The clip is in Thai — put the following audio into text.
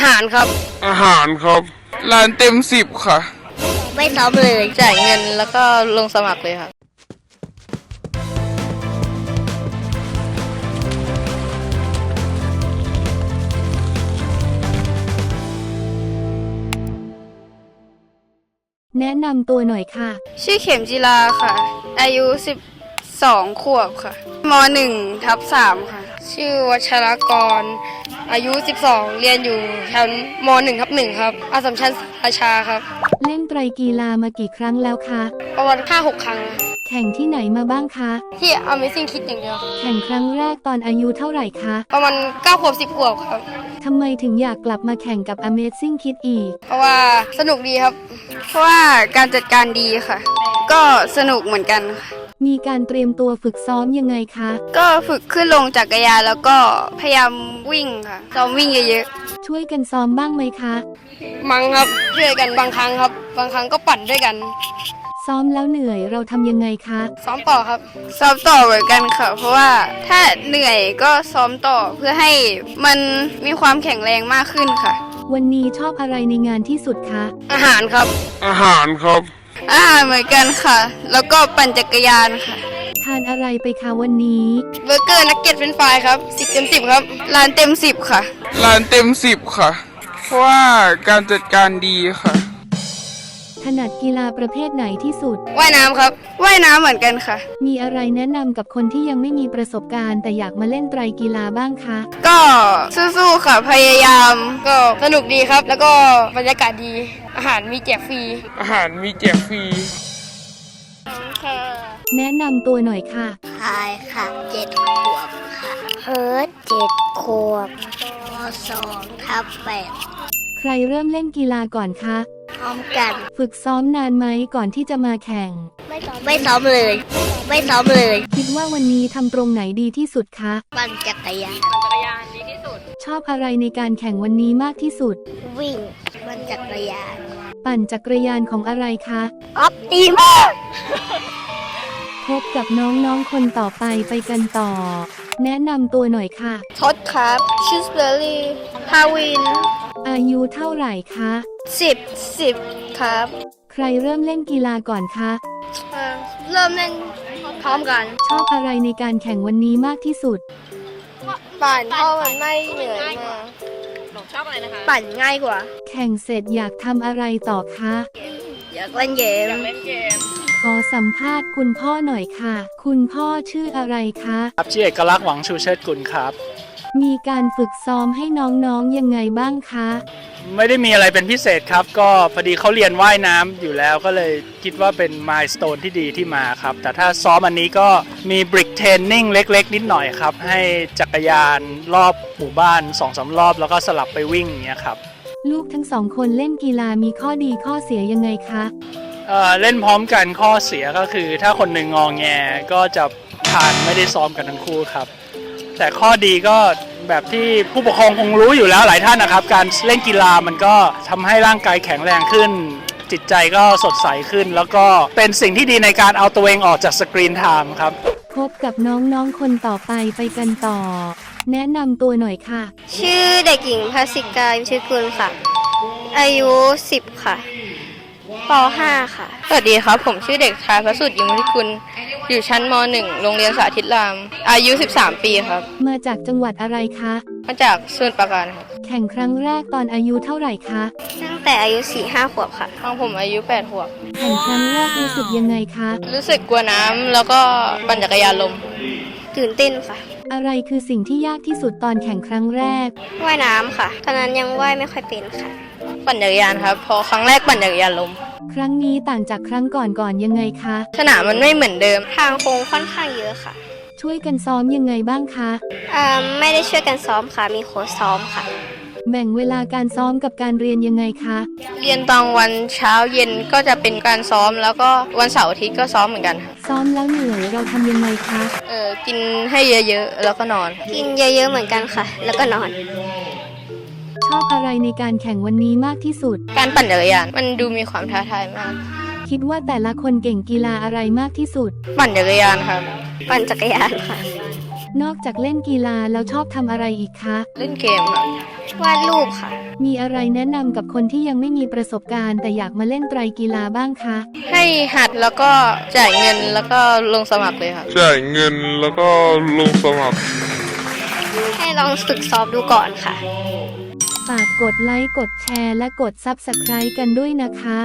อาหารครับ อาหารครับร้านเต็มสิบค่ะ ไม่ซ้อมเลยจ่ายเงินแล้วก็ลงสมัครเลยครับแนะนำตัวหน่อยค่ะ ชื่อเข็มจีราค่ะ อายุ 12 ขวบค่ะม 1 ทับ3ค่ะ ชื่อวัชรกร อายุ 12 เรียนอยู่ชั้นม1ทับ1ครับอาสสัมชัญศรีราชาครับเล่นไตรกีฬามากี่ครั้งแล้วคะ ประมาณ5-6 ครั้งนะแข่งที่ไหนมาบ้างคะ ที่ Amazing Kids อย่างเดียวแข่งครั้งแรกตอนอายุเท่าไหร่คะประมาณ9ขวบ10ขวบครับ ทำไมถึงอยากกลับมาแข่งกับ Amazing Kid อีก เพราะว่าสนุกดีครับ เพราะว่าการจัดการดีค่ะ ก็สนุกเหมือนกันค่ะ มีการเตรียมตัวฝึกซ้อมยังไงคะ ก็ฝึกขึ้นลงจักรยานแล้วก็พยายามวิ่งค่ะซ้อมวิ่งเยอะๆช่วยกันซ้อมบ้างไหมคะมั้งครับช่วยกันบางครั้งครับ บางครั้งก็ปั่นด้วยกัน ซ้อมแล้วเหนื่อยเราทำยังไงคะ ซ้อมต่อครับ ซ้อมต่อเหมือนกันค่ะ เพราะว่าถ้าเหนื่อยก็ซ้อมต่อเพื่อให้มันมีความแข็งแรงมากขึ้นค่ะ วันนี้ชอบอะไรในงานที่สุดคะ อาหารครับ อาหารครับ อาหารเหมือนกันค่ะ แล้วก็ปั่นจักรยานค่ะ ทานอะไรไปคะวันนี้ เบอร์เกอร์นักเก็ตเป็นไฟรายครับสิบเต็มสิบครับ ร้านเต็มสิบค่ะ ร้านเต็มสิบค่ะ เพราะว่าการจัดการดีค่ะ ถนัดกีฬาประเภทไหนที่สุด ว่ายน้ำครับ ว่ายน้ำเหมือนกันค่ะ มีอะไรแนะนำกับคนที่ยังไม่มีประสบการณ์ แต่อยากมาเล่นไตรกีฬาบ้างคะ ก็สู้ๆค่ะ พยายาม ก็สนุกดีครับ แล้วก็บรรยากาศดี อาหารมีแจกฟรีอาหารมีแจกฟรี ค่ะแนะนำตัวหน่อยค่ะ พายค่ะเจ็ดขวบค่ะเพิร์ดเจ็ดขวบมสองทับแปดใครเริ่มเล่นกีฬาก่อนคะ พร้อมกัน ฝึกซ้อมนานไหมก่อนที่จะมาแข่ง ไม่ซ้อมเลย ไม่ซ้อมเลย คิดว่าวันนี้ทำตรงไหนดีที่สุดคะ ปั่นจักรยานชอบอะไรในการแข่งวันนี้มากที่สุด วิ่ง ปั่นจักรยาน ปั่นจักรยานของอะไรคะออปติมพบกับน้องๆคนต่อไปไปกันต่อ แนะนำตัวหน่อยค่ะ ทศครับชิสเบอร์รี่ฮาวิน อายุเท่าไหร่คะ สิบสิบครับใครเริ่มเล่นกีฬาก่อนคะ เอ่อเริ่มเล่นพร้อมกันชอบอะไรในการแข่งวันนี้มากที่สุด ปั่นเพราะมันไม่เหนื่อยมากชอบอะไรนะคะ ปั่นง่ายกว่า แข่งเสร็จอยากทำอะไรต่อคะ อยากเล่นเกม ขอสัมภาษณ์คุณพ่อหน่อยค่ะ คุณพ่อชื่ออะไรคะ ครับชื่อเอกลักษณ์หวังชูเชิดกุลครับ มีการฝึกซ้อมให้น้องๆยังไงบ้างคะ ไม่ได้มีอะไรเป็นพิเศษครับ ก็พอดีเขาเรียนว่ายน้ำอยู่แล้วก็เลยคิดว่าเป็นมายสเตนที่ดีที่มาครับ แต่ถ้าซ้อมอันนี้ก็มีบริกเทรนนิ่งเล็ก ๆ นิดหน่อยครับ ให้จักรยานรอบหมู่บ้าน2อสรอบแล้วก็สลับไปวิ่งอย่างเงี้ยครับ ลูกทั้งสองคนเล่นกีฬามีข้อดีข้อเสียยังไงคะเอ่อเล่นพร้อมกันข้อเสียก็คือ ถ้าคนหนึ่งงองแงก็จะทานไม่ได้ซ้อมกันทั้งคู่ครับ แต่ข้อดีก็แบบที่ผู้ปกครองคงรู้อยู่แล้วหลายท่านนะครับ การเล่นกีฬามันก็ทำให้ร่างกายแข็งแรงขึ้น จิตใจก็สดใสขึ้น แล้วก็เป็นสิ่งที่ดีในการเอาตัวเองออกจากสกรีนไทม์ครับ พบกับน้องๆคนต่อไปไปกันต่อ แนะนำตัวหน่อยค่ะ ชื่อเด็กหญิงภาสิกาอิมชื่อกุลค่ะ อายุ 10 ค่ะป .5 ค่ะ สวัสดีครับ ผมชื่อเด็กชายพระสุดยิมทิกุล อยู่ชั้นม .1 โรงเรียนสาธิตราม อายุ 13 ปีครับ มาจากจังหวัดอะไรคะ มาจากสมุทรปราการครับแข่งครั้งแรกตอนอายุเท่าไหร่คะ ตั้งแต่อายุ4-5ขวบค่ะ ของผมอายุ8ขวบ แข่งครั้งแรกรู้สึกยังไงคะ รู้สึกกลัวน้ำแล้วก็ปั่นจักรยานลมตื่นเต้นค่ะ อะไรคือสิ่งที่ยากที่สุดตอนแข่งครั้งแรก ว่ายน้ำค่ะ ตอนนั้นยังว่ายไม่ค่อยเป็นค่ะ ปั่นจักรยานครับพอครั้งแรกปั่นจักรยานลม ครั้งนี้ต่างจากครั้งก่อนๆยังไงคะ สนามมันไม่เหมือนเดิม ทางโค้งค่อนข้างเยอะค่ะช่วยกันซ้อมยังไงบ้างคะอ่าไม่ได้ช่วยกันซ้อมค่ะ มีโค้ชซ้อมค่ะ แบ่งเวลาการซ้อมกับการเรียนยังไงคะ เรียนตอนวันเช้าเย็นก็จะเป็นการซ้อมแล้วก็วันเสาร์อาทิตย์ก็ซ้อมเหมือนกันค่ะซ้อมแล้วเหนื่อยเราทำยังไงคะ เออกินให้เยอะๆแล้วก็นอน กินเยอะๆเหมือนกันค่ะ แล้วก็นอน ชอบอะไรในการแข่งวันนี้มากที่สุด การปั่นจักรยานมันดูมีความท้าทายมาก คิดว่าแต่ละคนเก่งกีฬาอะไรมากที่สุด ปั่นจักรยานครับ ปั่นจักรยานค่ะ นอกจากเล่นกีฬาแล้วชอบทำอะไรอีกคะ เล่นเกมค่ะวาดรูปค่ะ มีอะไรแนะนำกับคนที่ยังไม่มีประสบการณ์ แต่อยากมาเล่นไตรกีฬาบ้างคะ ให้หัดแล้วก็จ่ายเงินแล้วก็ลงสมัครเลยค่ะ จ่ายเงินแล้วก็ลงสมัคร ให้ลองฝึกซ้อมดูก่อนค่ะ ฝากกดไลค์ กดแชร์ และกด Subscribe กันด้วยนะคะ